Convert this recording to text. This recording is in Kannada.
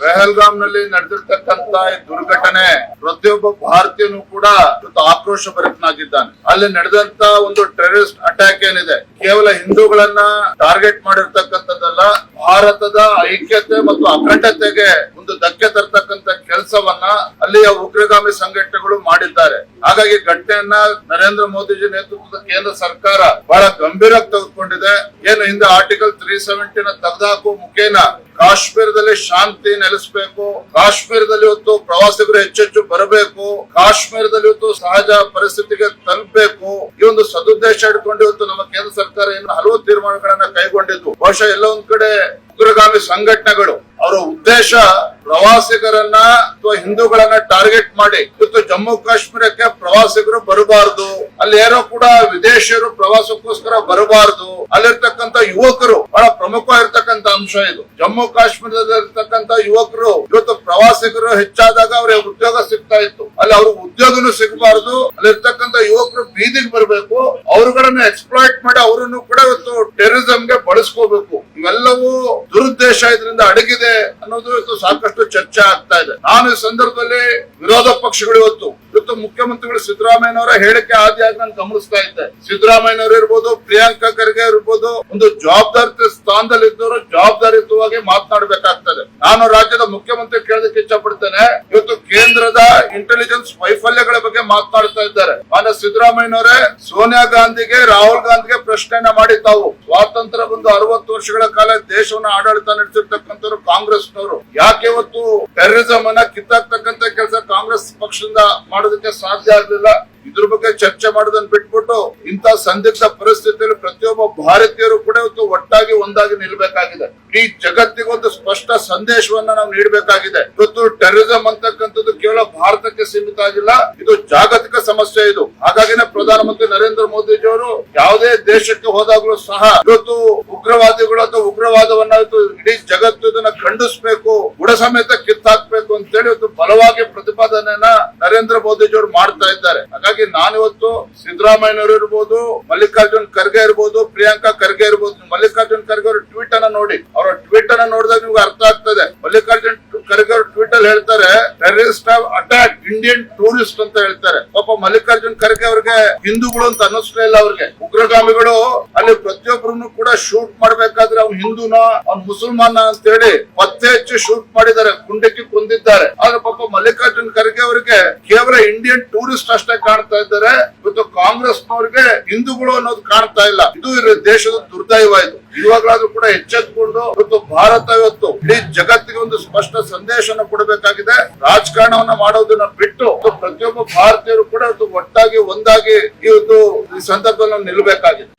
ಪೆಹಲ್ಗಾಮ್ನಲ್ಲಿ ನಡೆದಿರ್ತಕ್ಕಂತ ದುರ್ಘಟನೆ ಪ್ರತಿಯೊಬ್ಬ ಭಾರತೀಯನು ಕೂಡ ಆಕ್ರೋಶ ಭರಿತನಾಗಿದ್ದಾನೆ ಅಲ್ಲಿ ನಡೆದಂತ ಒಂದು ಟೆರರಿಸ್ಟ್ ಅಟ್ಯಾಕ್ ಏನಿದೆ, ಕೇವಲ ಹಿಂದೂಗಳನ್ನ ಟಾರ್ಗೆಟ್ ಮಾಡಿರ್ತಕ್ಕಂಥದ್ದಲ್ಲ, ಭಾರತದ ಐಕ್ಯತೆ ಮತ್ತು ಅಖಂಡತೆಗೆ ಒಂದು ಧಕ್ಕೆ ತರ್ತಕ್ಕಂತ ಕೆಲಸವನ್ನ ಅಲ್ಲಿಯ ಉಗ್ರಗಾಮಿ ಸಂಘಟನೆಗಳು ಮಾಡಿದ್ದಾರೆ. ಹಾಗಾಗಿ ಘಟನೆಯನ್ನ ನರೇಂದ್ರ ಮೋದಿಜಿ ನೇತೃತ್ವದ ಕೇಂದ್ರ ಸರ್ಕಾರ ಬಹಳ ಗಂಭೀರವಾಗಿ ತೆಗೆದುಕೊಂಡಿದೆ. ಏನು ಹಿಂದೆ ಆರ್ಟಿಕಲ್ ತ್ರೀ ಸೆವೆಂಟಿನ ತೆಗೆದಾಕುವ ಮುಖೇನ ಕಾಶ್ಮೀರದಲ್ಲಿ ಶಾಂತಿ ನೆಲೆಸಬೇಕು. ಕಾಶ್ಮೀರದಲ್ಲಿ ಇವತ್ತು ಪ್ರವಾಸಿಗರು ಹೆಚ್ಚೆಚ್ಚು ಬರಬೇಕು. ಕಾಶ್ಮೀರದಲ್ಲಿ ಇವತ್ತು ಸಹಜ ಪರಿಸ್ಥಿತಿಗೆ ತಲುಪಬೇಕು. ಈ ಒಂದು ಸದುದ್ದೇಶ ಇಟ್ಕೊಂಡು ಇವತ್ತು ನಮ್ಮ ಕೇಂದ್ರ ಸರ್ಕಾರ ಏನು ಹಲವು ತೀರ್ಮಾನಗಳನ್ನ ಕೈಗೊಂಡಿದ್ದು. ಬಹುಶಃ ಎಲ್ಲ ಒಂದ್ ಕಡೆ ಉಗ್ರಗಾಮಿ ಸಂಘಟನೆಗಳು ಅವರ ಉದ್ದೇಶ ಪ್ರವಾಸಿಗರನ್ನ ಅಥವಾ ಹಿಂದೂಗಳನ್ನ ಟಾರ್ಗೆಟ್ ಮಾಡಿ, ಇವತ್ತು ಜಮ್ಮು ಕಾಶ್ಮೀರಕ್ಕೆ ಪ್ರವಾಸಿಗರು ಬರಬಾರದು. ಅಲ್ಲಿ ಏನೋ ಕೂಡ ವಿದೇಶಿಯರು ಪ್ರವಾಸಕ್ಕೋಸ್ಕರ ಬರಬಾರದು. ಅಲ್ಲಿರ್ತಕ್ಕಂತ ಯುವಕರು, ಬಹಳ ಪ್ರಮುಖವಾಗಿರ್ತಕ್ಕಂತ ಅಂಶ ಇದು. ಜಮ್ಮು ಕಾಶ್ಮೀರದಲ್ಲಿರ್ತಕ್ಕಂತ ಯುವಕರು, ಇವತ್ತು ಪ್ರವಾಸಿಗರು ಹೆಚ್ಚಾದಾಗ ಅವ್ರಿಗೆ ಉದ್ಯೋಗ ಸಿಗ್ತಾ ಇತ್ತು. ಅಲ್ಲಿ ಅವ್ರಿಗೆ ಉದ್ಯೋಗನು ಸಿಗಬಾರದು. ಅಲ್ಲಿರ್ತಕ್ಕಂತ ಯುವಕರು ಬೀದಿಗೆ ಬರಬೇಕು, ಅವರುಗಳನ್ನ ಎಕ್ಸ್ಪ್ಲಾಯ್ಟ್ ಮಾಡಿ ಅವರನ್ನು ಕೂಡ ಇವತ್ತು ಟೆರರಿಸಂಗೆ ಬಳಸ್ಕೋಬೇಕು. ಇವೆಲ್ಲವೂ ದುರುದ್ದೇಶ ಇದರಿಂದ ಅಡಗಿದೆ ಅನ್ನೋದು ಇವತ್ತು ಸಾಕಷ್ಟು ಚರ್ಚೆ ಆಗ್ತಾ ಇದೆ. ನಾನು ಈ ಸಂದರ್ಭದಲ್ಲಿ ವಿರೋಧ ಪಕ್ಷಗಳು ಇವತ್ತು ಇವತ್ತು ಮುಖ್ಯಮಂತ್ರಿಗಳು ಸಿದ್ದರಾಮಯ್ಯನವರ ಹೇಳಿಕೆ ಆದಿಯಾಗಿ ನಾನು ಗಮನಿಸ್ತಾ ಇದ್ದೆ. ಸಿದ್ದರಾಮಯ್ಯನವರು ಇರ್ಬೋದು, ಪ್ರಿಯಾಂಕಾ ಖರ್ಗೆ ಇರ್ಬೋದು, ಒಂದು ಜವಾಬ್ದಾರಿ ಸ್ಥಾನದಲ್ಲಿ ಇದ್ದವರು ಜವಾಬ್ದಾರಿಯುತವಾಗಿ ಮಾತನಾಡಬೇಕಾಗ್ತದೆ. ನಾನು ರಾಜ್ಯದ ಮುಖ್ಯಮಂತ್ರಿ ಕೇಳೋದಕ್ಕೆ ಇಚ್ಛಪಡ್ತೇನೆ ಇವತ್ತು ಕೇಂದ್ರದ ಇಂಟೆಲಿಜೆನ್ಸ್ ವೈಫಲ್ಯಗಳ ಬಗ್ಗೆ ಮಾತನಾಡ್ತಾ ಇದ್ದಾರೆ. ಮಾನ್ಯ ಸಿದ್ದರಾಮಯ್ಯನವರೇ, ಸೋನಿಯಾ ಗಾಂಧಿಗೆ, ರಾಹುಲ್ ಗಾಂಧಿಗೆ ಪ್ರಶ್ನೆಯನ್ನ ಮಾಡಿ ತಾವು. ಸ್ವಾತಂತ್ರ್ಯ ಬಂದು ಅರವತ್ತು ವರ್ಷಗಳ ಕಾಲ ದೇಶವನ್ನ ಆಡಳಿತ ನಡೆಸಿರ್ತಕ್ಕಂಥವ್ರು ಕಾಂಗ್ರೆಸ್ನವರು. ಯಾಕೆ ಇವತ್ತು ಟೆರರಿಸಂ ಅನ್ನ ಕಿತ್ತಾಕ್ತಕ್ಕಂತ ಕೆಲಸ ಕಾಂಗ್ರೆಸ್ ಪಕ್ಷದಿಂದ ಮಾಡೋದಕ್ಕೆ ಸಾಧ್ಯ ಆಗಲಿಲ್ಲ? ಇದ್ರ ಬಗ್ಗೆ ಚರ್ಚೆ ಮಾಡೋದನ್ನ ಬಿಟ್ಬಿಟ್ಟು ಇಂಥ ಸಂದಿಗ್ಧ ಪರಿಸ್ಥಿತಿಯಲ್ಲಿ ಪ್ರತಿಯೊಬ್ಬ ಭಾರತೀಯರು ಕೂಡ ಇವತ್ತು ಒಟ್ಟಾಗಿ ಒಂದಾಗಿ ನಿಲ್ಬೇಕಾಗಿದೆ. ಈ ಜಗತ್ತಿಗೆ ಒಂದು ಸ್ಪಷ್ಟ ಸಂದೇಶವನ್ನ ನಾವು ನೀಡಬೇಕಾಗಿದೆ. ಇವತ್ತು ಟೆರರಿಸಂ ಅಂತಕ್ಕಂಥದ್ದು ಕೇವಲ ಭಾರತಕ್ಕೆ ಸೀಮಿತ ಆಗಿಲ್ಲ, ಇದು ಜಾಗತಿಕ ಸಮಸ್ಯೆ ಇದು. ಹಾಗಾಗಿನೇ ಪ್ರಧಾನಮಂತ್ರಿ ನರೇಂದ್ರ ಮೋದಿಜಿಯವರು ಯಾವುದೇ ದೇಶಕ್ಕೆ ಹೋದಾಗ್ಲೂ ಸಹ ಇವತ್ತು ಉಗ್ರವಾದಿಗಳು ಅಥವಾ ಉಗ್ರವಾದವನ್ನ ಇಡೀ ಜಗತ್ತು ಇದನ್ನ ಖಂಡಿಸಬೇಕು, ಬುಡ ಸಮೇತ ಕಿತ್ತಾಕ್ಬೇಕು ಅಂತೇಳಿ ಇವತ್ತು ಬಲವಾಗಿ ಪ್ರತಿಪಾದನೆಯನ್ನ ನರೇಂದ್ರ ಮೋದಿಜಿಯವರು ಮಾಡ್ತಾ ಇದ್ದಾರೆ. ಹಾಗಾಗಿ ನಾನಿವತ್ತು ಸಿದ್ದರಾಮಯ್ಯನವರು ಇರ್ಬೋದು, ಮಲ್ಲಿಕಾರ್ಜುನ್ ಖರ್ಗೆ ಇರ್ಬೋದು, ಪ್ರಿಯಾಂಕಾ ಖರ್ಗೆ ಇರ್ಬೋದು, ಮಲ್ಲಿಕಾರ್ಜುನ್ ಖರ್ಗೆ ಅವರು ಟ್ವೀಟ್ ಅನ್ನ ನೋಡಿ. ಅವರ ಟ್ವೀಟ್ ಅನ್ನ ನೋಡಿದಾಗ ನಿಮ್ಗೆ ಅರ್ಥ ಆಗ್ತದೆ ಮಲ್ಲಿಕಾರ್ಜುನ್ ಖರ್ಗೆ ಅಲ್ಲಿ ಹೇಳ್ತಾರೆ ಟೆರರಿಸ್ಟ್ ಅಟ್ಯಾಕ್ ಇಂಡಿಯನ್ ಟೂರಿಸ್ಟ್ ಅಂತ ಹೇಳ್ತಾರೆ. ಪಾಪ ಮಲ್ಲಿಕಾರ್ಜುನ್ ಖರ್ಗೆ ಅವ್ರಿಗೆ ಹಿಂದೂಗಳು ಅಂತ ಅನ್ನಿಸ್ತಾ ಇಲ್ಲ ಅವ್ರಿಗೆ. ಉಗ್ರಗಾಮಿಗಳು ಅಲ್ಲಿ ಪ್ರತಿಯೊಬ್ಬರನ್ನು ಕೂಡ ಶೂಟ್ ಮಾಡ್ಬೇಕಾದ್ರೆ ಅವ್ನು ಹಿಂದೂನ, ಅವ್ನು ಮುಸಲ್ಮಾನ ಅಂತ ಹೇಳಿ ಪತ್ತೆ ಹೆಚ್ಚು ಶೂಟ್ ಮಾಡಿದ್ದಾರೆ ಗುಂಡಕ್ಕೆ ಕುಂದಿದ್ದಾರೆ. ಆದ್ರೆ ಪಾಪ ಮಲ್ಲಿಕಾರ್ಜುನ್ ಖರ್ಗೆ ಅವರಿಗೆ ಕೇವಲ ಇಂಡಿಯನ್ ಟೂರಿಸ್ಟ್ ಅಷ್ಟೇ ಕಾಣ್ತಾ ಇದ್ದಾರೆ. ಇವತ್ತು ಕಾಂಗ್ರೆಸ್ನವ್ರಿಗೆ ಹಿಂದೂಗಳು ಅನ್ನೋದು ಕಾಣ್ತಾ ಇಲ್ಲ. ಇದು ದೇಶದ ದುರ್ದೈವ ಇದು. ಇವಾಗಲಾದ್ರೂ ಕೂಡ ಎಚ್ಚೆತ್ಕೊಂಡು, ಇವತ್ತು ಭಾರತ ಇವತ್ತು ಇಡೀ ಜಗತ್ತಿಗೆ ಒಂದು ಸ್ಪಷ್ಟ ಸಂದೇಶನ ಕೊಡಬೇಕಾಗಿದೆ. ರಾಜಕಾರಣವನ್ನ ಮಾಡೋದನ್ನ ಬಿಟ್ಟು ಪ್ರತಿಯೊಬ್ಬ ಭಾರತೀಯರು ಕೂಡ ಒಟ್ಟಾಗಿ ಒಂದಾಗಿ ಇವತ್ತು ಈ ಸಂದರ್ಭದಲ್ಲಿ ನಿಲ್ಲಬೇಕಾಗಿದೆ